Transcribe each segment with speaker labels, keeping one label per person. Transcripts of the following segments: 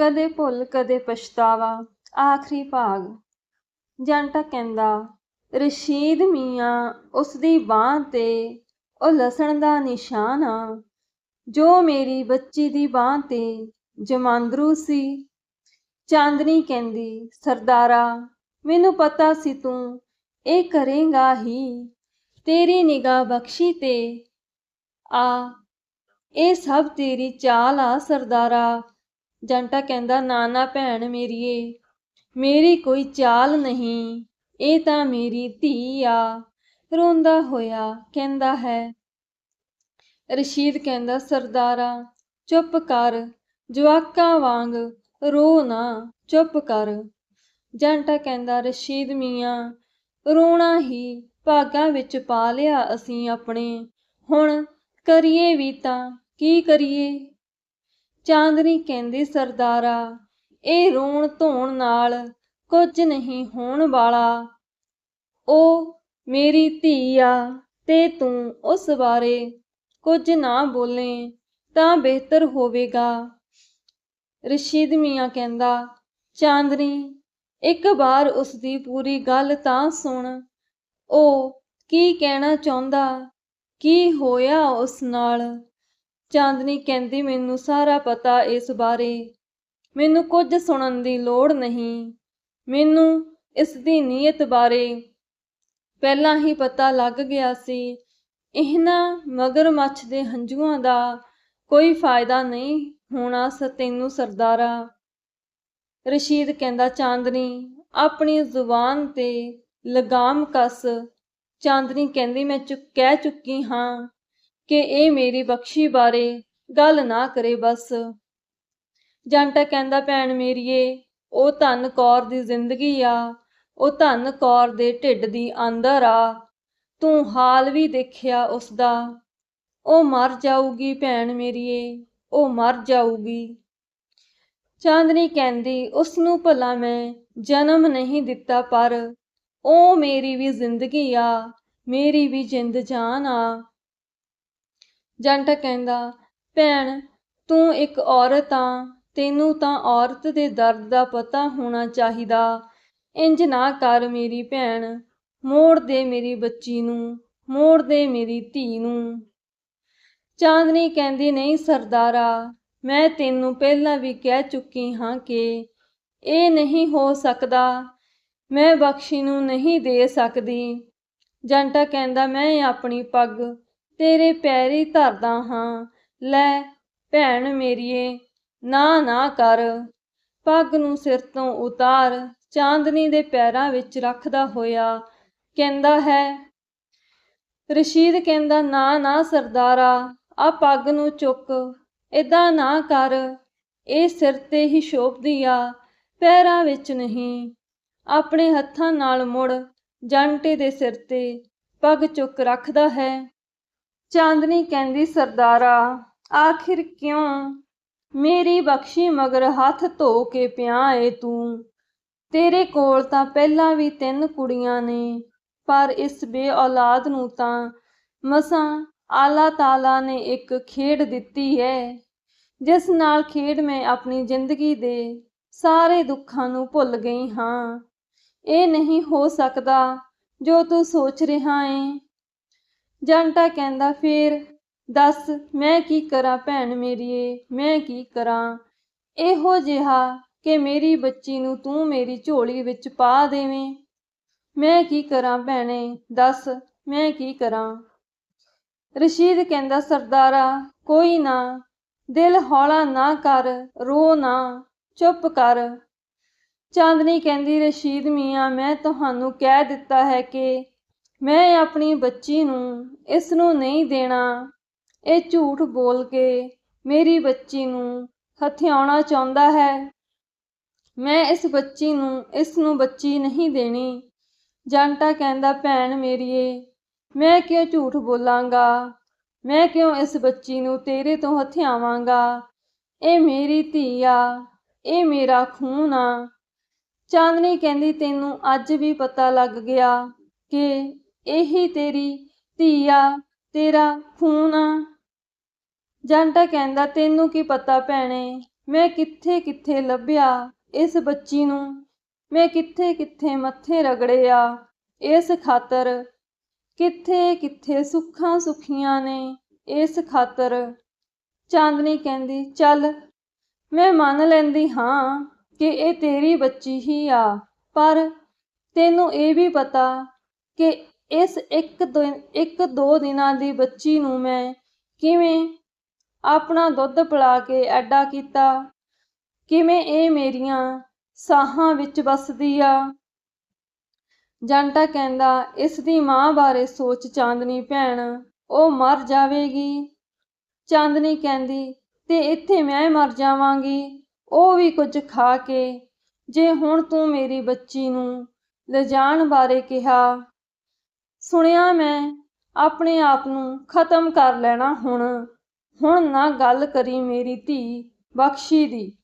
Speaker 1: ਕਦੇ ਭੁੱਲ, ਕਦੇ ਪਛਤਾਵਾ, ਆਖਰੀ ਭਾਗ। ਜੰਟਾ ਕਹਿੰਦਾ, ਰਸ਼ੀਦ ਮੀਆਂ, ਉਸਦੀ ਬਾਂਹ ਤੇ ਉਹ ਲਸਣ ਦਾ ਨਿਸ਼ਾਨ ਆ। ਜੋ ਮੇਰੀ ਬੱਚੀ ਦੀ ਬਾਂਹ ਤੇ ਜਮਾਂਦਰੂ ਸੀ। ਚਾਂਦਨੀ ਕਹਿੰਦੀ, ਸਰਦਾਰਾ, ਮੈਨੂੰ ਪਤਾ ਸੀ ਤੂੰ ਇਹ ਕਰੇਗਾ ਹੀ। ਤੇਰੀ ਨਿਗਾਹ ਬਖਸ਼ੀ ਤੇ ਆ। ਇਹ ਸਭ ਤੇਰੀ ਚਾਲ ਆ ਸਰਦਾਰਾ। ਜੰਟਾ ਕਹਿੰਦਾ, ਨਾਨਾ ਭੈਣ ਮੇਰੀਏ, ਮੇਰੀ ਕੋਈ ਚਾਲ ਨਹੀਂ, ਇਹ ਤਾਂ ਮੇਰੀ ਧੀ ਆ। ਰੋਂਦਾ ਹੋਇਆ ਕਹਿੰਦਾ ਹੈ। ਰਸ਼ੀਦ ਕਹਿੰਦਾ, ਸਰਦਾਰਾ, ਚੁੱਪ ਕਰ, ਜਵਾਕਾਂ ਵਾਂਗ ਰੋ ਨਾ, ਚੁੱਪ ਕਰ। ਜੰਟਾ ਕਹਿੰਦਾ, ਰਸ਼ੀਦ ਮੀਆਂ, ਰੋਣਾ ਹੀ ਭਾਗਾਂ ਵਿੱਚ ਪਾ ਲਿਆ ਅਸੀਂ ਆਪਣੇ, ਹੁਣ ਕਰੀਏ ਵੀ ਤਾਂ ਕੀ ਕਰੀਏ? ਚਾਂਦਨੀ ਕਹਿੰਦੀ, ਸਰਦਾਰਾ, ਇਹ ਰੋਣ ਧੋਣ ਨਾਲ ਕੁਝ ਨਹੀਂ ਹੋਣ ਵਾਲਾ। ਉਹ ਮੇਰੀ ਧੀ ਆ ਤੇ ਤੂੰ ਉਸ ਬਾਰੇ ਕੁਝ ਨਾ ਬੋਲੇ ਤਾਂ ਬਿਹਤਰ ਹੋਵੇਗਾ। ਰਸ਼ੀਦ ਮੀਆਂ ਕਹਿੰਦਾ, ਚਾਂਦਨੀ, ਇੱਕ ਵਾਰ ਉਸ ਦੀ ਪੂਰੀ ਗੱਲ ਤਾਂ ਸੁਣ। ਉਹ ਕੀ ਕਹਿਣਾ ਚਾਹੁੰਦਾ, ਕੀ ਹੋਇਆ ਉਸ ਨਾਲ? ਚਾਂਦਨੀ ਕਹਿੰਦੀ, ਮੈਨੂੰ ਸਾਰਾ ਪਤਾ ਇਸ ਬਾਰੇ। ਮੈਨੂੰ ਕੁਝ ਸੁਣਨ ਦੀ ਲੋੜ ਨਹੀਂ। ਮੈਨੂੰ ਇਸ ਦੀ ਨੀਅਤ ਬਾਰੇ ਪਹਿਲਾਂ ਹੀ ਪਤਾ ਲੱਗ ਗਿਆ ਸੀ। ਇਹਨਾਂ ਮਗਰਮੱਛ ਦੇ ਹੰਝੂਆਂ ਦਾ ਕੋਈ ਫਾਇਦਾ ਨਹੀਂ ਹੋਣਾ ਸ, ਤੈਨੂੰ ਸਰਦਾਰਾ। ਰਸ਼ੀਦ ਕਹਿੰਦਾ, ਚਾਂਦਨੀ, ਆਪਣੀ ਜ਼ੁਬਾਨ ਤੇ ਲਗਾਮ ਕਸ। ਚਾਂਦਨੀ ਕਹਿੰਦੀ, ਮੈਂ ਚੁੱਕ, ਕਹਿ ਚੁੱਕੀ ਹਾਂ। ਕਿ ਇਹ ਮੇਰੀ ਬਖਸ਼ੀ ਬਾਰੇ ਗੱਲ ਨਾ ਕਰੇ ਬਸ। ਜੰਟਾ ਕਹਿੰਦਾ, ਭੈਣ ਮੇਰੀਏ, ਉਹ ਧੰਨ ਕੌਰ ਦੀ ਜ਼ਿੰਦਗੀ ਆ, ਉਹ ਧੰਨ ਕੌਰ ਦੇ ਢਿੱਡ ਦੀ ਆਂਦਰ ਆ। ਤੂੰ ਹਾਲ ਵੀ ਦੇਖਿਆ ਉਸ ਦਾ ਉਹ ਮਰ ਜਾਊਗੀ, ਭੈਣ ਮੇਰੀਏ, ਉਹ ਮਰ ਜਾਊਗੀ। ਚਾਂਦਨੀ ਕਹਿੰਦੀ ਉਸ ਨੂੰ ਭਲਾ ਮੈਂ ਜਨਮ ਨਹੀਂ ਦਿੱਤਾ, ਪਰ ਉਹ ਮੇਰੀ ਵੀ ਜ਼ਿੰਦਗੀ ਆ, ਮੇਰੀ ਵੀ ਜਿੰਦ ਜਾਨ ਆ। ਜੰਟ ਕਹਿੰਦਾ, ਭੈਣ, ਤੂੰ ਇੱਕ ਔਰਤ ਆ, ਤੈਨੂੰ ਤਾਂ ਔਰਤ ਦੇ ਦਰਦ ਦਾ ਪਤਾ ਹੋਣਾ ਚਾਹੀਦਾ। ਇੰਜ ਨਾ ਕਰ ਮੇਰੀ ਭੈਣ, ਮੋੜ ਦੇ ਮੇਰੀ ਬੱਚੀ ਨੂੰ, ਮੋੜ ਦੇ ਮੇਰੀ ਧੀ ਨੂੰ। ਚਾਂਦਨੀ ਕਹਿੰਦੀ, ਨਹੀਂ ਸਰਦਾਰਾ, ਮੈਂ ਤੈਨੂੰ ਪਹਿਲਾਂ ਵੀ ਕਹਿ ਚੁੱਕੀ ਹਾਂ ਕਿ ਇਹ ਨਹੀਂ ਹੋ ਸਕਦਾ। ਮੈਂ ਬਖਸ਼ੀ ਨੂੰ ਨਹੀਂ ਦੇ ਸਕਦੀ। ਜੰਟਾ ਕਹਿੰਦਾ, ਮੈਂ ਆਪਣੀ ਪੱਗ ਤੇਰੇ ਪੈਰੀ ਧਰਦਾ ਹਾਂ। ਲੈ ਭੈਣ ਮੇਰੀਏ, ਨਾ ਨਾ ਕਰ। ਪੱਗ ਨੂੰ ਸਿਰ ਤੋਂ ਉਤਾਰ, ਚਾਂਦਨੀ ਦੇ ਪੈਰਾਂ ਵਿੱਚ ਰੱਖਦਾ ਹੋਇਆ ਕਹਿੰਦਾ ਹੈ, ਰਸ਼ੀਦ ਕਹਿੰਦਾ, ਨਾ ਨਾ ਸਰਦਾਰਾ, ਆ ਪੱਗ ਨੂੰ ਚੁੱਕ ਇਦਾਂ ਨਾ ਕਰ। ਇਹ ਸਿਰ ਤੇ ਹੀ ਸ਼ੋਭਦੀ ਆ, ਪੈਰਾਂ ਵਿੱਚ ਨਹੀਂ। ਆਪਣੇ ਹੱਥਾਂ ਨਾਲ ਮੁੜ ਜੰਟੇ ਦੇ ਸਿਰ ਤੇ ਪੱਗ ਚੁੱਕ ਰੱਖਦਾ ਹੈ। ਚਾਂਦਨੀ ਕਹਿੰਦੀ, ਸਰਦਾਰਾ, ਆਖਿਰ ਕਿਉਂ? ਮੇਰੀ ਬਖਸ਼ੀ ਮਗਰ ਹੱਥ ਧੋ ਕੇ ਪਿਆ ਏ ਤੂੰ। ਤੇਰੇ ਕੋਲ ਤਾਂ ਪਹਿਲਾਂ ਵੀ ਤਿੰਨ ਕੁੜੀਆਂ ਨੇ, ਪਰ ਇਸ ਬੇਔਲਾਦ ਨੂੰ ਤਾਂ ਮਸਾਂ ਆਲਾ ਤਾਲਾ ਨੇ ਇੱਕ ਖੇਡ ਦਿੱਤੀ ਹੈ ਜਿਸ ਨਾਲ ਖੇਡ ਮੈਂ ਆਪਣੀ ਜ਼ਿੰਦਗੀ ਦੇ ਸਾਰੇ ਦੁੱਖਾਂ ਨੂੰ ਭੁੱਲ ਗਈ ਹਾਂ। ਇਹ ਨਹੀਂ ਹੋ ਸਕਦਾ ਜੋ ਤੂੰ ਸੋਚ ਰਿਹਾ ਏ। ਜੰਟਾ ਕਹਿੰਦਾ, ਫੇਰ ਦੱਸ ਮੈਂ ਕੀ ਕਰਾਂ ਭੈਣ ਮੇਰੀਏ, ਮੈਂ ਕੀ ਕਰਾਂ? ਇਹੋ ਜਿਹਾ ਕਿ ਮੇਰੀ ਬੱਚੀ ਨੂੰ ਤੂੰ ਮੇਰੀ ਝੋਲੀ ਵਿੱਚ ਪਾ ਦੇਵੇਂ। ਮੈਂ ਕੀ ਕਰਾਂ ਭੈਣੇ, ਦੱਸ ਮੈਂ ਕੀ ਕਰਾਂ? ਰਸ਼ੀਦ ਕਹਿੰਦਾ, ਸਰਦਾਰਾ, ਕੋਈ ਨਾ, ਦਿਲ ਹੌਲਾ ਨਾ ਕਰ, ਰੋ ਨਾ, ਚੁੱਪ ਕਰ। ਚਾਂਦਨੀ ਕਹਿੰਦੀ, ਰਸ਼ੀਦ ਮੀਆਂ, ਮੈਂ ਤੁਹਾਨੂੰ ਕਹਿ ਦਿੱਤਾ ਹੈ ਕਿ ਮੈਂ ਆਪਣੀ ਬੱਚੀ ਨੂੰ ਇਸ ਨੂੰ ਨਹੀਂ ਦੇਣਾ। ਇਹ ਝੂਠ ਬੋਲ ਕੇ ਮੇਰੀ ਬੱਚੀ ਨੂੰ ਹਥਿਆਉਣਾ ਚਾਹੁੰਦਾ ਹੈ। ਮੈਂ ਇਸ ਬੱਚੀ ਨੂੰ ਇਸ ਨੂੰ ਬੱਚੀ ਨਹੀਂ ਦੇਣੀ। ਜੰਟਾ ਕਹਿੰਦਾ, ਭੈਣ ਮੇਰੀਏ, ਮੈਂ ਕਿਉਂ ਝੂਠ ਬੋਲਾਂਗਾ? ਮੈਂ ਕਿਉਂ ਇਸ ਬੱਚੀ ਨੂੰ ਤੇਰੇ ਤੋਂ ਹਥਿਆਵਾਂਗਾ? ਇਹ ਮੇਰੀ ਧੀ ਆ, ਇਹ ਮੇਰਾ ਖੂਨ ਆ। ਚਾਂਦਨੀ ਕਹਿੰਦੀ, ਤੈਨੂੰ ਅੱਜ ਵੀ ਪਤਾ ਲੱਗ ਗਿਆ ਕਿ ਇਹੀ ਤੇਰੀ ਧੀ ਤੇਰਾ ਖੂਨ ਆ। ਜੰਟਾ ਕਹਿੰਦਾ, ਤੈਨੂੰ ਕੀ ਪਤਾ ਭੈਣੇ, ਮੈਂ ਕਿੱਥੇ ਕਿੱਥੇ ਲੱਭਿਆ ਇਸ ਬੱਚੀ ਨੂੰ? ਮੈਂ ਕਿੱਥੇ ਕਿੱਥੇ ਮੱਥੇ ਰਗੜਿਆ ਇਸ ਖਾਤਰ ਕਿੱਥੇ ਕਿੱਥੇ ਸੁੱਖਾਂ ਸੁਖੀਆਂ ਨੇ? ਇਸ ਖਾਤਰ ਚਾਂਦਨੀ ਕਹਿੰਦੀ, ਚੱਲ, ਮੈਂ ਮੰਨ ਲੈਂਦੀ ਹਾਂ ਕਿ ਇਹ ਤੇਰੀ ਬੱਚੀ ਹੀ ਆ, ਪਰ ਤੈਨੂੰ ਇਹ ਵੀ ਪਤਾ ਕਿ ਇਸ ਇੱਕ ਦਿਨ ਇੱਕ ਦੋ ਦਿਨਾਂ ਦੀ ਬੱਚੀ ਨੂੰ ਮੈਂ ਕਿਵੇਂ ਆਪਣਾ ਦੁੱਧ ਪਿਲਾ ਕੇ ਐਡਾ ਕੀਤਾ? ਕਿਵੇਂ ਇਹ ਮੇਰੀਆਂ ਸਾਹਾਂ ਵਿੱਚ ਵੱਸਦੀ ਆ? ਜੰਟਾ ਕਹਿੰਦਾ, ਇਸ ਦੀ ਮਾਂ ਬਾਰੇ ਸੋਚ ਚਾਂਦਨੀ ਭੈਣ, ਉਹ ਮਰ ਜਾਵੇਗੀ। ਚਾਂਦਨੀ ਕਹਿੰਦੀ, ਤੇ ਇੱਥੇ ਮੈਂ ਮਰ ਜਾਵਾਂਗੀ, ਉਹ ਵੀ ਕੁਝ ਖਾ ਕੇ, ਜੇ ਹੁਣ ਤੂੰ ਮੇਰੀ ਬੱਚੀ ਨੂੰ ਲਿਜਾਣ ਬਾਰੇ ਕਿਹਾ ਸੁਣਿਆ ਮੈਂ, ਆਪਣੇ ਆਪ ਨੂੰ ਖਤਮ ਕਰ ਲੈਣਾ ਹੁਣ। ਹੁਣ ਨਾ ਗੱਲ ਕਰੀ ਮੇਰੀ ਧੀ ਬਖਸ਼ੀ ਦੀ।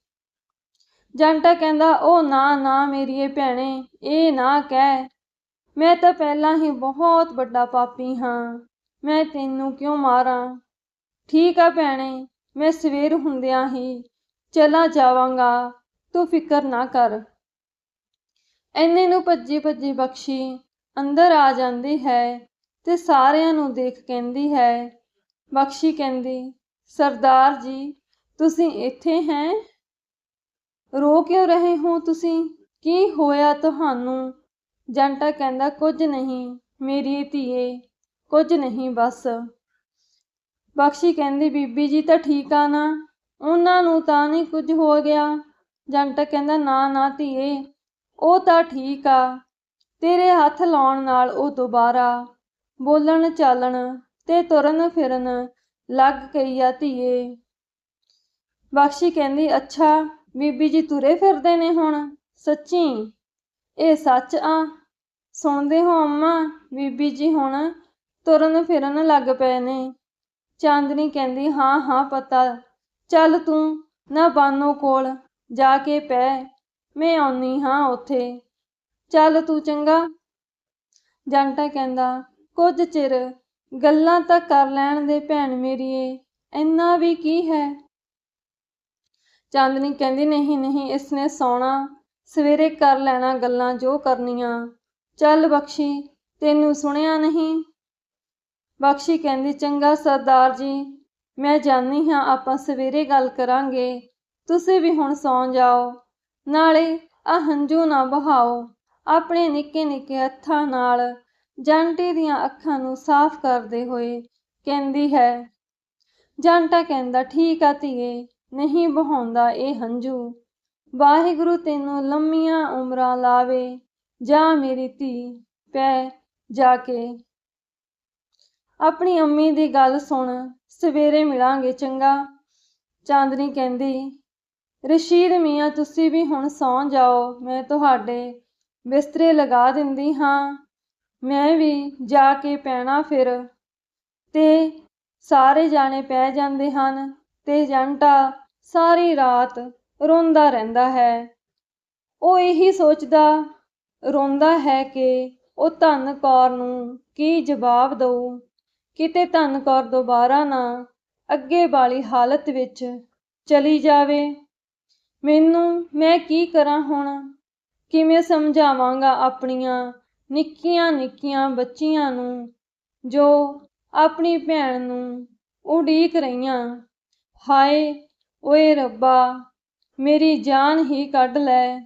Speaker 1: ਜੰਟਾ ਕਹਿੰਦਾ ਉਹ ਨਾ ਨਾ ਮੇਰੀਏ ਭੈਣੇ, ਇਹ ਨਾ ਕਹਿ। ਮੈਂ ਤਾਂ ਪਹਿਲਾਂ ਹੀ ਬਹੁਤ ਵੱਡਾ ਪਾਪੀ ਹਾਂ। ਮੈਂ ਤੈਨੂੰ ਕਿਉਂ ਮਾਰਾਂ? ਠੀਕ ਆ ਭੈਣੇ, ਮੈਂ ਸਵੇਰ ਹੁੰਦਿਆਂ ਹੀ ਚਲਾ ਜਾਵਾਂਗਾ, ਤੂੰ ਫਿਕਰ ਨਾ ਕਰ। ਐਨੇ ਨੂੰ ਭੱਜੀ ਭੱਜੀ ਬਖਸ਼ੀ। ਅੰਦਰ ਆ ਜਾਂਦੀ ਹੈ ਤੇ ਸਾਰਿਆਂ ਨੂੰ ਦੇਖ ਕਹਿੰਦੀ ਹੈ। ਬਖਸ਼ੀ ਕਹਿੰਦੀ, ਸਰਦਾਰ ਜੀ, ਤੁਸੀਂ ਇੱਥੇ ਹੈ? ਰੋ ਕਿਉਂ ਰਹੇ ਹੋ ਤੁਸੀਂ? ਕੀ ਹੋਇਆ ਤੁਹਾਨੂੰ? ਜੰਟਾ ਕਹਿੰਦਾ, ਕੁਝ ਨਹੀਂ, ਮੇਰੀ ਧੀਏ, ਕੁਝ ਨਹੀਂ ਬਸ। ਬਖਸ਼ੀ ਕਹਿੰਦੀ, ਬੀਬੀ ਜੀ ਤਾਂ ਠੀਕ ਆ ਨਾ? ਉਹਨਾਂ ਨੂੰ ਤਾਂ ਨਹੀਂ ਕੁਝ ਹੋ ਗਿਆ? ਜੰਟਾ ਕਹਿੰਦਾ, ਨਾ ਨਾ ਧੀਏ, ਉਹ ਤਾਂ ਠੀਕ ਆ ਤੇਰੇ ਹੱਥ ਲਾਉਣ ਨਾਲ ਉਹ ਦੁਬਾਰਾ ਬੋਲਣ ਚਾਲਣ ਤੇ ਤੁਰਨ ਫਿਰਨ ਲੱਗ ਗਈ ਆ ਧੀਏ। ਬਖਸ਼ੀ ਕਹਿੰਦੀ, ਅੱਛਾ, ਬੀਬੀ ਜੀ ਤੁਰੇ ਫਿਰਦੇ ਨੇ ਹੁਣ, ਸੱਚੀ? ਇਹ ਸੱਚ ਆ? ਸੁਣਦੇ ਹੋ ਅੰਮਾ, ਬੀਬੀ ਜੀ ਹੁਣ ਤੁਰਨ ਫਿਰਨ ਲੱਗ ਪਏ ਨੇ। ਚਾਂਦਨੀ ਕਹਿੰਦੀ, ਹਾਂ ਹਾਂ, ਪਤਾ। ਚੱਲ ਤੂੰ ਨਾ ਬਾਨੋ ਕੋਲ ਜਾ ਕੇ ਪੈ, ਮੈਂ ਆਉਣੀ ਹਾਂ ਉੱਥੇ। ਚੱਲ ਤੂੰ ਚੰਗਾ। ਜੰਟਾ ਕਹਿੰਦਾ, ਕੁਝ ਚਿਰ ਗੱਲਾਂ ਤਾਂ ਕਰ ਲੈਣ ਦੇ ਭੈਣ ਮੇਰੀਏ ਇੰਨਾ ਵੀ ਕੀ ਹੈ? ਚਾਂਦਨੀ ਕਹਿੰਦੀ, ਨਹੀਂ ਨਹੀਂ, ਇਸਨੇ ਸੌਣਾ, ਸਵੇਰੇ ਕਰ ਲੈਣਾ ਗੱਲਾਂ ਜੋ ਕਰਨੀਆਂ। ਚੱਲ ਬਖਸ਼ੀ, ਤੈਨੂੰ ਸੁਣਿਆ ਨਹੀਂ? ਬਖਸ਼ੀ ਕਹਿੰਦੀ, ਚੰਗਾ ਸਰਦਾਰ ਜੀ, ਮੈਂ ਜਾਣੀ ਹਾਂ ਆਪਾਂ ਸਵੇਰੇ ਗੱਲ ਕਰਾਂਗੇ। ਤੁਸੀਂ ਵੀ ਹੁਣ ਸੌਂ ਜਾਓ, ਨਾਲੇ ਆ ਹੰਝੂ ਨਾ ਬਹਾਓ ਆਪਣੇ ਨਿੱਕੇ ਨਿੱਕੇ ਹੱਥਾਂ ਨਾਲ ਜਾਂਟੇ ਦੀਆਂ ਅੱਖਾਂ ਨੂੰ ਸਾਫ਼ ਕਰਦੇ ਹੋਏ ਕਹਿੰਦੀ ਹੈ, ਜਾਂਟਾ ਕਹਿੰਦਾ, ਠੀਕ ਆ ਧੀਏ, ਨਹੀਂ ਬਹਾਉਂਦਾ ਇਹ ਹੰਝੂ। ਵਾਹਿਗੁਰੂ ਤੈਨੂੰ ਲੰਮੀਆਂ ਉਮਰਾਂ ਲਾਵੇ, ਜਾ ਮੇਰੀ ਧੀ ਪੈ ਜਾ ਕੇ। ਆਪਣੀ ਅੰਮੀ ਦੀ ਗੱਲ ਸੁਣ, ਸਵੇਰੇ ਮਿਲਾਂਗੇ ਚੰਗਾ। ਚਾਂਦਨੀ ਕਹਿੰਦੀ, ਰਸ਼ੀਦ ਮੀਆਂ, ਤੁਸੀਂ ਵੀ ਹੁਣ ਸੌਂ ਜਾਓ, ਮੈਂ ਤੁਹਾਡੇ ਬਿਸਤਰੇ ਲਗਾ ਦਿੰਦੀ ਹਾਂ। ਮੈਂ ਵੀ ਜਾ ਕੇ ਪੈਣਾ ਫਿਰ। ਤੇ ਸਾਰੇ ਜਾਣੇ ਪੈ ਜਾਂਦੇ ਹਨ ਤੇ ਜੰਟਾ ਸਾਰੀ ਰਾਤ ਰੋਂਦਾ ਰਹਿੰਦਾ ਹੈ। ਉਹ ਇਹੀ ਸੋਚਦਾ, ਰੋਂਦਾ ਹੈ ਕਿ ਉਹ ਧੰਨ ਕੌਰ ਨੂੰ ਕੀ ਜਵਾਬ ਦਊ? ਕਿਤੇ ਧੰਨ ਕੌਰ ਦੁਬਾਰਾ ਨਾ ਅੱਗੇ ਵਾਲੀ ਹਾਲਤ ਵਿੱਚ ਚਲੀ ਜਾਵੇ। ਮੈਨੂੰ ਮੈਂ ਕੀ ਕਰਾਂ ਹੁਣ? ਕਿਵੇਂ ਸਮਝਾਵਾਂਗਾ ਆਪਣੀਆਂ ਨਿੱਕੀਆਂ ਨਿੱਕੀਆਂ ਬੱਚੀਆਂ ਨੂੰ ਜੋ ਆਪਣੀ ਭੈਣ ਨੂੰ ਉਡੀਕ ਰਹੀਆਂ? ਹਾਏ ਓਏ ਰੱਬਾ, ਮੇਰੀ ਜਾਨ ਹੀ ਕੱਢ ਲੈ।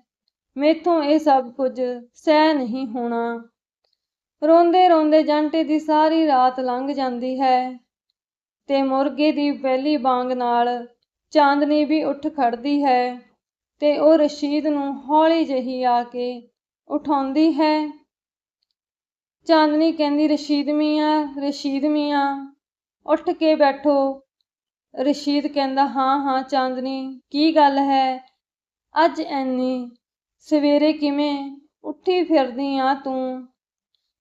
Speaker 1: ਮੈਥੋਂ ਇਹ ਸਭ ਕੁਝ ਸਹਿ ਨਹੀਂ ਹੋਣਾ। ਰੋਂਦੇ ਰੋਂਦੇ ਜੰਟੇ ਦੀ ਸਾਰੀ ਰਾਤ ਲੰਘ ਜਾਂਦੀ ਹੈ ਤੇ ਮੁਰਗੇ ਦੀ ਪਹਿਲੀ ਬਾਂਗ ਨਾਲ ਚਾਂਦਨੀ ਵੀ ਉੱਠ ਖੜਦੀ ਹੈ। ਤੇ ਉਹ ਰਸ਼ੀਦ ਨੂੰ ਹੌਲੀ ਜਹੀ ਆ ਕੇ ਉਠਾਉਂਦੀ ਹੈ। ਚਾਂਦਨੀ ਕਹਿੰਦੀ, ਰਸ਼ੀਦ ਮੀਆਂ ਰਸ਼ੀਦ ਮੀਆਂ, ਉੱਠ ਕੇ ਬੈਠੋ। ਰਸ਼ੀਦ ਕਹਿੰਦਾ, ਹਾਂ ਹਾਂ ਚਾਂਦਨੀ, ਕੀ ਗੱਲ ਹੈ? ਅੱਜ ਐਨੀ ਸਵੇਰੇ ਕਿਵੇਂ ਉੱਠੀ ਫਿਰਦੀ ਆ ਤੂੰ?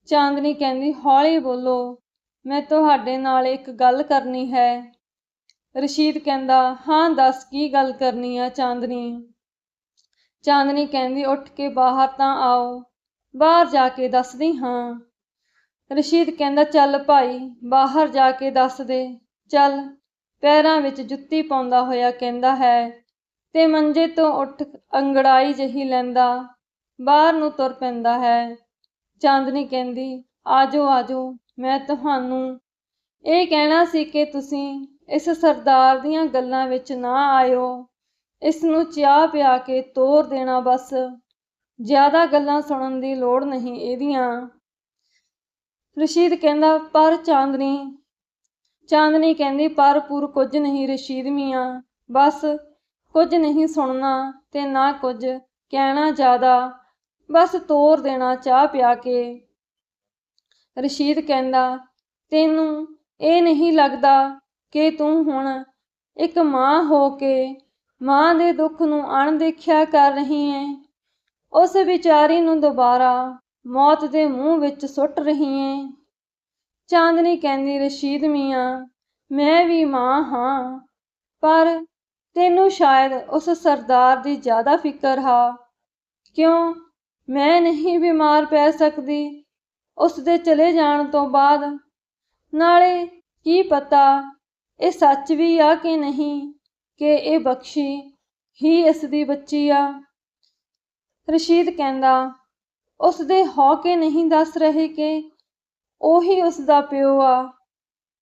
Speaker 1: ਚਾਂਦਨੀ ਕਹਿੰਦੀ, ਹੌਲੀ ਬੋਲੋ, ਮੈਂ ਤੁਹਾਡੇ ਨਾਲ ਇੱਕ ਗੱਲ ਕਰਨੀ ਹੈ। ਰਸ਼ੀਦ ਕਹਿੰਦਾ, ਹਾਂ, ਦੱਸ, ਕੀ ਗੱਲ ਕਰਨੀ ਆ ਚਾਂਦਨੀ? ਚਾਂਦਨੀ ਕਹਿੰਦੀ, ਉੱਠ ਕੇ ਬਾਹਰ ਤਾਂ ਆਓ, ਬਾਹਰ ਜਾ ਕੇ ਦੱਸਦੀ ਹਾਂ। ਰਸ਼ੀਦ ਕਹਿੰਦਾ, ਚੱਲ ਭਾਈ, ਬਾਹਰ ਜਾ ਕੇ ਦੱਸ ਦੇ, ਚੱਲ। ਪੈਰਾਂ ਵਿੱਚ ਜੁੱਤੀ ਪਾਉਂਦਾ ਹੋਇਆ ਕਹਿੰਦਾ ਹੈ, ਤੇ ਮੰਜੇ ਤੋਂ ਉੱਠ ਅੰਗੜਾਈ ਜਹੀ ਲੈਂਦਾ, ਬਾਹਰ ਨੂੰ ਤੁਰ ਪੈਂਦਾ ਹੈ। ਚਾਂਦਨੀ ਕਹਿੰਦੀ, ਆਜੋ ਆਜੋ, ਮੈਂ ਤੁਹਾਨੂੰ ਇਹ ਕਹਿਣਾ ਸੀ ਕਿ ਤੁਸੀਂ ਇਸ ਸਰਦਾਰ ਦੀਆਂ ਗੱਲਾਂ ਵਿੱਚ ਨਾ ਆਇਓ। ਇਸ ਨੂੰ ਚਾਹ ਪਿਆ ਕੇ ਤੋਰ ਦੇਣਾ ਬਸ। ਜ਼ਿਆਦਾ ਗੱਲਾਂ ਸੁਣਨ ਦੀ ਲੋੜ ਨਹੀਂ ਇਹਦੀਆਂ। ਰਸ਼ੀਦ ਕਹਿੰਦਾ, ਪਰ ਚਾਂਦਨੀ ਚਾਂਦਨੀ ਕਹਿੰਦੀ, ਪਰ ਪੁਰ ਕੁਝ ਨਹੀਂ ਰਸ਼ੀਦ ਮੀਆਂ। ਬਸ ਕੁਝ ਨਹੀਂ ਸੁਣਨਾ ਤੇ ਨਾ ਕੁਝ ਕਹਿਣਾ ਜ਼ਿਆਦਾ। ਬਸ ਤੋਰ ਦੇਣਾ ਚਾਹ ਪਿਆ ਕੇ। ਰਸ਼ੀਦ ਕਹਿੰਦਾ, ਤੈਨੂੰ ਇਹ ਨਹੀਂ ਲੱਗਦਾ ਕਿ ਤੂੰ ਹੁਣ ਇੱਕ ਮਾਂ ਹੋ ਕੇ ਮਾਂ ਦੇ ਦੁੱਖ ਨੂੰ ਅਣਦੇਖਿਆ ਕਰ ਰਹੀ ਹੈ ਉਸ ਵਿਚਾਰੀ ਨੂੰ ਦੁਬਾਰਾ ਮੌਤ ਦੇ ਮੂੰਹ ਵਿੱਚ ਸੁੱਟ ਰਹੀ ਹੈ ਚਾਂਦਨੀ ਕਹਿੰਦੀ, ਰਸ਼ੀਦ ਮੀਆਂ, ਮੈਂ ਵੀ ਮਾਂ ਹਾਂ, ਪਰ ਤੈਨੂੰ ਸ਼ਾਇਦ ਉਸ ਸਰਦਾਰ ਦੀ ਜ਼ਿਆਦਾ ਫਿਕਰ ਹਾ ਕਿਉਂ? ਮੈਂ ਨਹੀਂ ਬਿਮਾਰ ਪੈ ਸਕਦੀ। ਉਸ ਦੇ ਚਲੇ ਜਾਣ ਤੋਂ ਬਾਅਦ। ਨਾਲੇ ਕੀ ਪਤਾ, ਇਹ ਸੱਚ ਵੀ ਆ ਕਿ ਨਹੀਂ? ਕਿ ਇਹ ਬਖਸ਼ੀ ਹੀ ਇਸ ਦੀ ਬੱਚੀ ਆ। ਰਸ਼ੀਦ ਕਹਿੰਦਾ ਉਸ ਦੇ ਹੋ ਕੇ ਨਹੀਂ ਦੱਸ ਰਹੇ ਕਿ ਉਹੀ ਉਸ ਦਾ ਪਿਓ ਆ।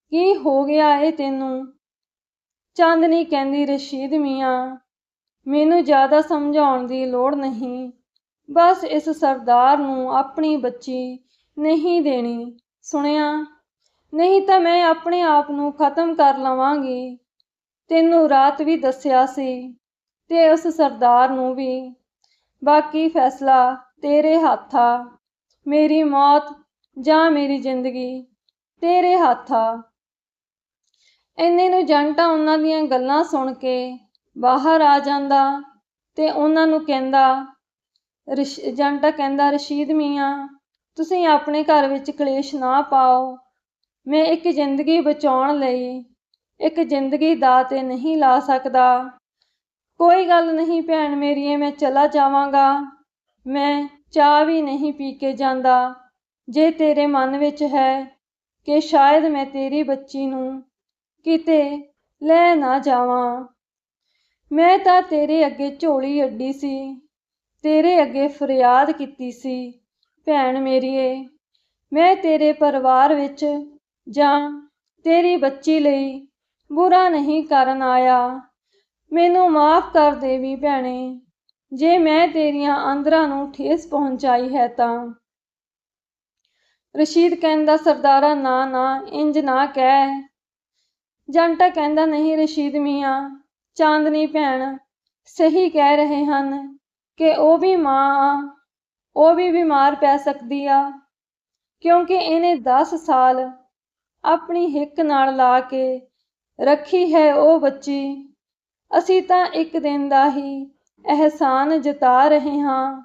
Speaker 1: ਕੀ ਹੋ ਗਿਆ ਇਹ ਤੈਨੂੰ? ਚਾਂਦਨੀ ਕਹਿੰਦੀ, ਰਸ਼ੀਦ ਮੀਆਂ, ਮੈਨੂੰ ਜ਼ਿਆਦਾ ਸਮਝਾਉਣ ਦੀ ਲੋੜ ਨਹੀਂ। ਬਸ ਇਸ ਸਰਦਾਰ ਨੂੰ ਆਪਣੀ ਬੱਚੀ ਨਹੀਂ ਦੇਣੀ। ਸੁਣਿਆ? ਨਹੀਂ ਤਾਂ ਮੈਂ ਆਪਣੇ ਆਪ ਨੂੰ ਖਤਮ ਕਰ ਲਵਾਂਗੀ। ਤੈਨੂੰ ਰਾਤ ਵੀ ਦੱਸਿਆ ਸੀ ਤੇ ਉਸ ਸਰਦਾਰ ਨੂੰ ਵੀ। ਬਾਕੀ ਫੈਸਲਾ ਤੇਰੇ ਹੱਥ। ਆ ਮੇਰੀ ਮੌਤ ਜਾਂ ਮੇਰੀ ਜ਼ਿੰਦਗੀ ਤੇਰੇ ਹੱਥ। ਆ ਇੰਨੇ ਨੂੰ ਜੰਟਾ ਉਹਨਾਂ ਦੀਆਂ ਗੱਲਾਂ ਸੁਣ ਕੇ ਬਾਹਰ ਆ ਜਾਂਦਾ ਤੇ ਉਹਨਾਂ ਨੂੰ ਕਹਿੰਦਾ ਜੰਟਾ ਕਹਿੰਦਾ, ਰਸ਼ੀਦ ਮੀਆਂ, ਤੁਸੀਂ ਆਪਣੇ ਘਰ ਵਿੱਚ ਕਲੇਸ਼ ਨਾ ਪਾਓ। ਮੈਂ ਇੱਕ ਜ਼ਿੰਦਗੀ ਬਚਾਉਣ ਲਈ ਇੱਕ ਜ਼ਿੰਦਗੀ ਦਾ ਤੇ ਨਹੀਂ ਲਾ ਸਕਦਾ। ਕੋਈ ਗੱਲ ਨਹੀਂ ਭੈਣ ਮੇਰੀਏ ਮੈਂ ਚਲਾ ਜਾਵਾਂਗਾ। ਮੈਂ ਚਾਹ ਵੀ ਨਹੀਂ ਪੀ ਕੇ ਜਾਂਦਾ। ਜੇ ਤੇਰੇ ਮਨ ਵਿੱਚ ਹੈ ਕਿ ਸ਼ਾਇਦ ਮੈਂ ਤੇਰੀ ਬੱਚੀ ਨੂੰ ਕਿਤੇ ਲੈ ਨਾ ਜਾਵਾਂ। ਮੈਂ ਤਾਂ ਤੇਰੇ ਅੱਗੇ ਝੋਲੀ ਅੱਡੀ ਸੀ, ਤੇਰੇ ਅੱਗੇ ਫਰਿਆਦ ਕੀਤੀ ਸੀ। ਭੈਣ ਮੇਰੀਏ, ਮੈਂ ਤੇਰੇ ਪਰਿਵਾਰ ਵਿੱਚ ਜਾਂ ਤੇਰੀ ਬੱਚੀ ਲਈ ਬੁਰਾ ਨਹੀਂ ਕਰਨ ਆਇਆ। ਮੈਨੂੰ ਮਾਫ ਕਰ ਦੇ ਵੀ ਭੈਣੇ, ਜੇ ਮੈਂ ਤੇਰੀਆਂ ਅੰਦਰਾਂ ਨੂੰ ਠੇਸ ਪਹੁੰਚਾਈ ਹੈ ਤਾਂ। ਰਸ਼ੀਦ ਕਹਿੰਦਾ, ਸਰਦਾਰਾ, ਨਾ ਨਾ, ਇੰਜ ਨਾ ਕਹਿ। ਜੰਟਾ ਕਹਿੰਦਾ, ਨਹੀਂ ਰਸ਼ੀਦ ਮੀਆਂ, ਚਾਂਦਨੀ ਭੈਣ, ਸਹੀ ਕਹਿ ਰਹੇ ਹਨ ਕਿ ਉਹ ਵੀ ਮਾਂ ਉਹ ਵੀ ਬਿਮਾਰ ਪੈ ਸਕਦੀ ਆ, ਕਿਉਂਕਿ ਇਹਨੇ 10 ਸਾਲ ਆਪਣੀ ਹਿੱਕ ਨਾਲ ਲਾ ਕੇ ਰੱਖੀ ਹੈ ਉਹ ਬੱਚੀ। ਅਸੀਂ ਤਾਂ ਇੱਕ ਦਿਨ ਦਾ ਹੀ ਅਹਿਸਾਨ ਜਤਾ ਰਹੇ ਹਾਂ।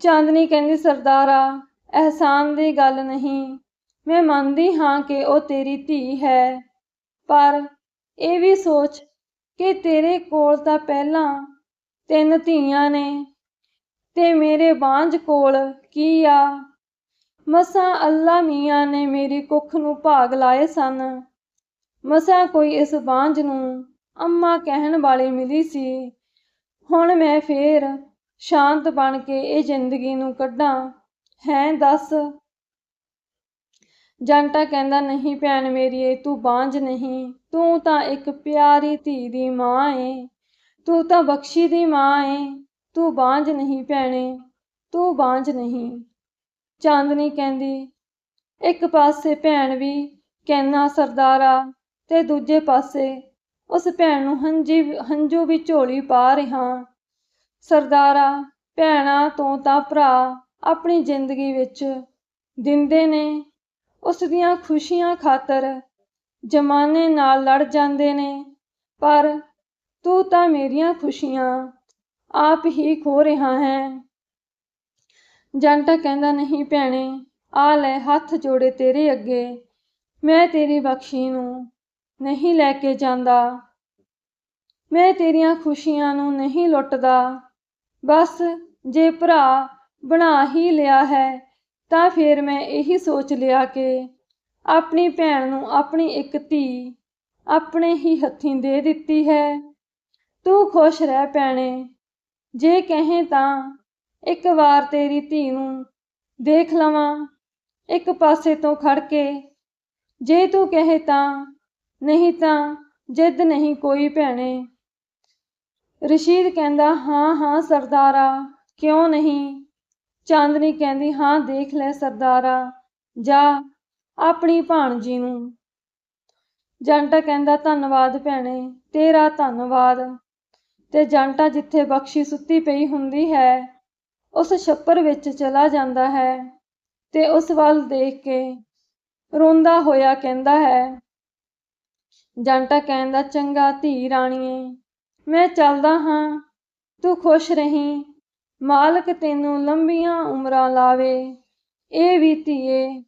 Speaker 1: ਚਾਂਦਨੀ ਕਹਿੰਦੀ, ਸਰਦਾਰਾ, ਅਹਿਸਾਨ ਦੀ ਗੱਲ ਨਹੀਂ। ਮੈਂ ਮੰਨਦੀ ਹਾਂ ਕਿ ਉਹ ਤੇਰੀ ਧੀ ਹੈ, ਪਰ ਇਹ ਵੀ ਸੋਚ ਕਿ ਤੇਰੇ ਕੋਲ ਤਾਂ ਪਹਿਲਾਂ ਤਿੰਨ ਧੀਆਂ ਨੇ ਤੇ ਮੇਰੇ ਬਾਂਝ ਕੋਲ ਕੀ ਆ? ਮਸਾਂ ਅੱਲਾ ਮੀਆਂ ਨੇ ਮੇਰੀ ਕੁੱਖ ਨੂੰ ਭਾਗ ਲਾਏ ਸਨ। ਮਸਾਂ ਕੋਈ ਇਸ ਬਾਂਝ ਨੂੰ ਅੰਮਾ ਕਹਿਣ ਵਾਲੀ ਮਿਲੀ ਸੀ। ਹੁਣ ਮੈਂ ਫੇਰ ਸ਼ਾਂਤ ਬਣ ਕੇ ਇਹ ਜ਼ਿੰਦਗੀ ਨੂੰ ਕੱਢਾਂ। ਹੈ ਦੱਸ। ਜੰਟਾ ਕਹਿੰਦਾ, ਨਹੀਂ ਭੈਣ ਮੇਰੀਏ ਤੂੰ ਬਾਂਝ ਨਹੀਂ। ਤੂੰ ਤਾਂ ਇੱਕ ਪਿਆਰੀ ਧੀ ਦੀ ਮਾਂ ਏ। ਤੂੰ ਤਾਂ ਬਖਸ਼ੀ ਦੀ ਮਾਂ ਏ। ਤੂੰ ਬਾਂਝ ਨਹੀਂ ਭੈਣੇ। ਤੂੰ ਬਾਂਝ ਨਹੀਂ। ਚਾਂਦਨੀ ਕਹਿੰਦੀ, ਇੱਕ ਪਾਸੇ ਭੈਣ ਵੀ ਕਹਿਣਾ ਸਰਦਾਰਾ ਤੇ ਦੂਜੇ ਪਾਸੇ ਉਸ ਭੈਣ ਨੂੰ ਹੰਜੀ ਹੰਝੂ ਵੀ ਝੋਲੀ ਪਾ ਰਿਹਾ। ਸਰਦਾਰਾ, ਭੈਣਾ ਤੋਂ ਤਾਂ ਭਰਾ ਆਪਣੀ ਜ਼ਿੰਦਗੀ ਵਿੱਚ ਦਿੰਦੇ ਨੇ। ਉਸ ਦੀਆਂ ਖੁਸ਼ੀਆਂ ਖਾਤਰ ਜਮਾਨੇ ਨਾਲ ਲੜ ਜਾਂਦੇ ਨੇ। ਪਰ ਤੂੰ ਤਾਂ ਮੇਰੀਆਂ ਖੁਸ਼ੀਆਂ ਆਪ ਹੀ ਖੋ ਰਿਹਾ ਹੈ। ਜੰਟਾ ਕਹਿੰਦਾ, ਨਹੀਂ ਭੈਣੇ, ਆ ਲੈ ਹੱਥ ਜੋੜੇ ਤੇਰੇ ਅੱਗੇ। ਮੈਂ ਤੇਰੀ ਬਖਸ਼ੀ ਨੂੰ ਨਹੀਂ ਲੈ ਕੇ ਜਾਂਦਾ। ਮੈਂ ਤੇਰੀਆਂ ਖੁਸ਼ੀਆਂ ਨੂੰ ਨਹੀਂ ਲੁੱਟਦਾ। ਬਸ ਜੇ ਭਰਾ ਬਣਾ ਹੀ ਲਿਆ ਹੈ, ਤਾਂ ਫਿਰ ਮੈਂ ਇਹੀ ਸੋਚ ਲਿਆ ਕਿ ਆਪਣੀ ਭੈਣ ਨੂੰ ਆਪਣੀ ਇੱਕ ਧੀ ਆਪਣੇ ਹੀ ਹੱਥੀਂ ਦੇ ਦਿੱਤੀ ਹੈ। ਤੂੰ ਖੁਸ਼ ਰਹਿ ਭੈਣੇ ਜੇ ਕਹੇ ਤਾਂ ਇੱਕ ਵਾਰ ਤੇਰੀ ਧੀ ਨੂੰ ਦੇਖ ਲਵਾਂ, ਇੱਕ ਪਾਸੇ ਤੋਂ ਖੜ ਕੇ। ਜੇ ਤੂੰ ਕਹੇ ਤਾਂ ਨਹੀਂ ਤਾਂ ਜਿੱਦ ਨਹੀਂ ਕੋਈ ਭੈਣੇ। ਰਸ਼ੀਦ ਕਹਿੰਦਾ, ਹਾਂ ਹਾਂ, ਸਰਦਾਰਾ, ਕਿਉਂ ਨਹੀਂ? ਚਾਂਦਨੀ ਕਹਿੰਦੀ, ਹਾਂ, ਦੇਖ ਲੈ ਸਰਦਾਰਾ, ਜਾ, ਆਪਣੀ ਭਾਣਜੀ ਨੂੰ। ਜੰਟਾ ਕਹਿੰਦਾ, ਧੰਨਵਾਦ ਭੈਣੇ, ਤੇਰਾ ਧੰਨਵਾਦ। ਤੇ ਜੰਟਾ ਜਿੱਥੇ ਬਖਸ਼ੀ ਸੁੱਤੀ ਪਈ ਹੁੰਦੀ ਹੈ, ਉਸ ਛੱਪਰ ਵਿੱਚ ਚਲਾ ਜਾਂਦਾ ਹੈ ਤੇ ਉਸ ਵੱਲ ਦੇਖ ਕੇ ਰੋਂਦਾ ਹੋਇਆ ਕਹਿੰਦਾ ਹੈ ਜੰਟਾ ਕਹਿੰਦਾ, ਚੰਗਾ ਧੀ ਰਾਣੀਏ, ਮੈਂ ਚੱਲਦਾ ਹਾਂ, ਤੂੰ ਖੁਸ਼ ਰਹੀਂ, ਮਾਲਕ ਤੈਨੂੰ ਲੰਬੀਆਂ ਉਮਰਾਂ ਲਾਵੇ। ਇਹ ਵੀ ਧੀਏ,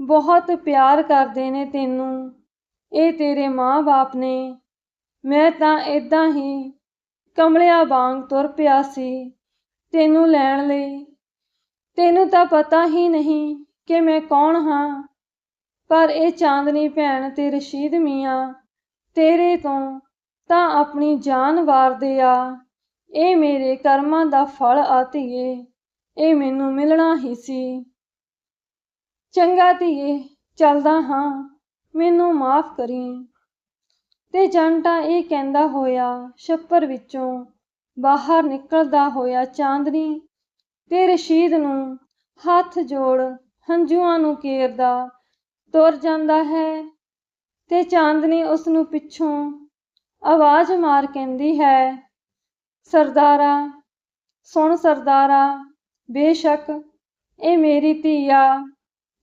Speaker 1: ਬਹੁਤ ਪਿਆਰ ਕਰਦੇ ਨੇ ਤੈਨੂੰ, ਇਹ ਤੇਰੇ ਮਾਂ-ਬਾਪ ਨੇ। ਮੈਂ ਤਾਂ ਏਦਾਂ ਹੀ ਕਮਲਿਆਂ ਵਾਂਗ ਤੁਰ ਪਿਆ ਸੀ ਤੈਨੂੰ ਲੈਣ ਲਈ। ਤੈਨੂੰ ਤਾਂ ਪਤਾ ਹੀ ਨਹੀਂ ਕਿ ਮੈਂ ਕੌਣ ਹਾਂ, ਪਰ ਇਹ ਚਾਂਦਨੀ ਭੈਣ ਤੇ ਰਸ਼ੀਦ ਮੀਆਂ ਤੇਰੇ ਤੋਂ ਤਾਂ ਆਪਣੀ ਜਾਨ ਵਾਰਦੇ ਆ। ਇਹ ਮੇਰੇ ਕਰਮਾਂ ਦਾ ਫਲ ਆ ਧੀਏ, ਇਹ ਮੈਨੂੰ ਮਿਲਣਾ ਹੀ ਸੀ। ਚੰਗਾ ਧੀਏ, ਚੱਲਦਾ ਹਾਂ, ਮੈਨੂੰ ਮਾਫ ਕਰੀ। ਤੇ ਜੰਟਾ ਇਹ ਕਹਿੰਦਾ ਹੋਇਆ, ਛੱਪਰ ਵਿੱਚੋਂ ਬਾਹਰ ਨਿਕਲਦਾ ਹੋਇਆ ਚਾਂਦਨੀ ਤੇ ਰਸ਼ੀਦ ਨੂੰ ਹੱਥ ਜੋੜ ਹੰਝੂਆਂ ਨੂੰ ਕੇਰਦਾ ਤੁਰ ਜਾਂਦਾ ਹੈ। ਤੇ ਚਾਂਦਨੀ ਉਸ ਨੂੰ ਪਿੱਛੋਂ ਆਵਾਜ਼ ਮਾਰ ਕਹਿੰਦੀ ਹੈ, ਸਰਦਾਰਾ, ਸੁਣ ਸਰਦਾਰਾ, ਬੇਸ਼ੱਕ ਇਹ ਮੇਰੀ ਧੀ ਆ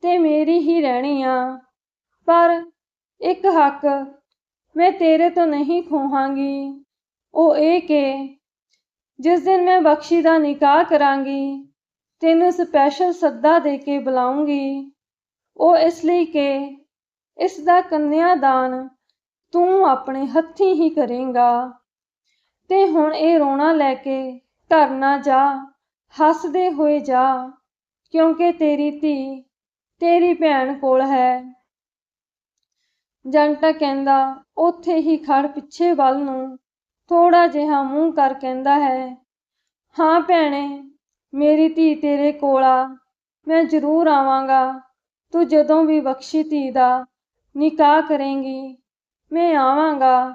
Speaker 1: ਤੇ ਮੇਰੀ ਹੀ ਰਹਿਣੀ ਆ, ਪਰ ਇੱਕ ਹੱਕ ਮੈਂ ਤੇਰੇ ਤੋਂ ਨਹੀਂ ਖੋਹਾਂਗੀ, ਉਹ ਇਹ ਕਿ ਜਿਸ ਦਿਨ ਮੈਂ ਬਖਸ਼ੀ ਦਾ ਨਿਕਾਹ ਕਰਾਂਗੀ, ਤੈਨੂੰ ਸਪੈਸ਼ਲ ਸੱਦਾ ਦੇ ਕੇ ਬੁਲਾਉਂਗੀ, ਉਹ ਇਸ ਲਈ ਕਿ ਇਸ ਦਾ ਕੰਨਿਆਦਾਨ ਤੂੰ ਆਪਣੇ ਹੱਥੀਂ ਹੀ ਕਰੇਂਗਾ। ਤੇ ਹੁਣ ਇਹ ਰੋਣਾ ਲੈ ਕੇ ਘਰ ਨਾ ਜਾ, ਹੱਸਦੇ ਹੋਏ ਜਾ, ਕਿਉਂਕਿ ਤੇਰੀ ਧੀ ਤੇਰੀ ਭੈਣ ਕੋਲ ਹੈ। ਜੰਟਾ ਕਹਿੰਦਾ, ਉੱਥੇ ਹੀ ਖੜ ਪਿੱਛੇ ਵੱਲ ਨੂੰ ਥੋੜਾ ਜਿਹਾ ਮੂੰਹ ਕਰ, ਕਹਿੰਦਾ ਹੈ। ਹਾਂ ਭੈਣੇ, ਮੇਰੀ ਧੀ ਤੇਰੇ ਕੋਲ ਆ, ਮੈਂ ਜ਼ਰੂਰ ਆਵਾਂਗਾ। ਤੂੰ ਜਦੋਂ ਵੀ ਬਖਸ਼ੀ ਧੀ ਦਾ ਨਿਕਾਹ ਕਰੇਂਗੀ। ਮੈਂ ਆਵਾਂਗਾ,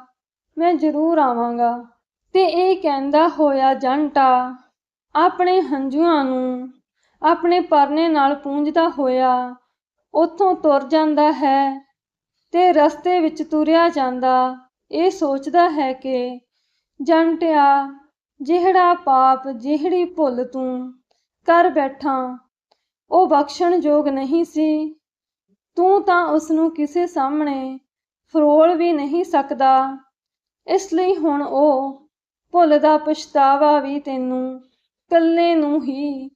Speaker 1: ਮੈਂ ਜ਼ਰੂਰ ਆਵਾਂਗਾ। ਤੇ ਇਹ ਕਹਿੰਦਾ ਹੋਇਆ ਜੰਟਾ ਆਪਣੇ ਹੰਝੂਆਂ ਨੂੰ ਆਪਣੇ ਪਰਨੇ ਨਾਲ ਪੂੰਝਦਾ ਹੋਇਆ ਉੱਥੋਂ ਤੁਰ ਜਾਂਦਾ ਹੈ ਤੇ ਰਸਤੇ ਵਿੱਚ ਤੁਰਿਆ ਜਾਂਦਾ। ਇਹ ਸੋਚਦਾ ਹੈ ਕਿ ਜੰਟਿਆ, ਜਿਹੜਾ ਪਾਪ ਜਿਹੜੀ ਭੁੱਲ ਤੂੰ ਕਰ ਬੈਠਾ, ਉਹ ਬਖਸ਼ਣ ਯੋਗ ਨਹੀਂ ਸੀ। ਤੂੰ ਤਾਂ ਉਸ ਨੂੰ ਕਿਸੇ ਸਾਹਮਣੇ ਫਰੋਲ ਵੀ ਨਹੀਂ ਸਕਦਾ। ਇਸ ਲਈ ਹੁਣ ਉਹ ਭੁੱਲ ਦਾ ਪਛਤਾਵਾ ਵੀ ਤੈਨੂੰ ਕੱਲੇ ਨੂੰ ਹੀ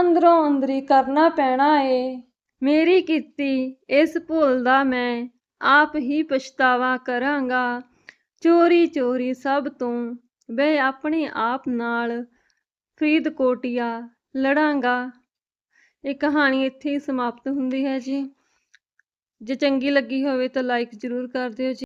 Speaker 1: ਅੰਦਰੋਂ ਅੰਦਰੀ ਕਰਨਾ ਪੈਣਾ ਏ। ਮੇਰੀ ਕੀਤੀ ਇਸ ਭੁੱਲ ਦਾ ਮੈਂ ਆਪ ਹੀ ਪਛਤਾਵਾ ਕਰਾਂਗਾ। ਚੋਰੀ ਚੋਰੀ ਸਭ ਤੋਂ ਬੇ ਆਪਣੇ ਆਪ ਨਾਲ ਫਰੀਦਕੋਟੀਆ ਲੜਾਂਗਾ। ਇਹ ਕਹਾਣੀ ਇੱਥੇ ਹੀ ਸਮਾਪਤ ਹੁੰਦੀ ਹੈ ਜੀ। ਜੇ ਚੰਗੀ ਲੱਗੀ ਹੋਵੇ ਤਾਂ ਲਾਈਕ ਜ਼ਰੂਰ ਕਰ ਦਿਓ ਜੀ।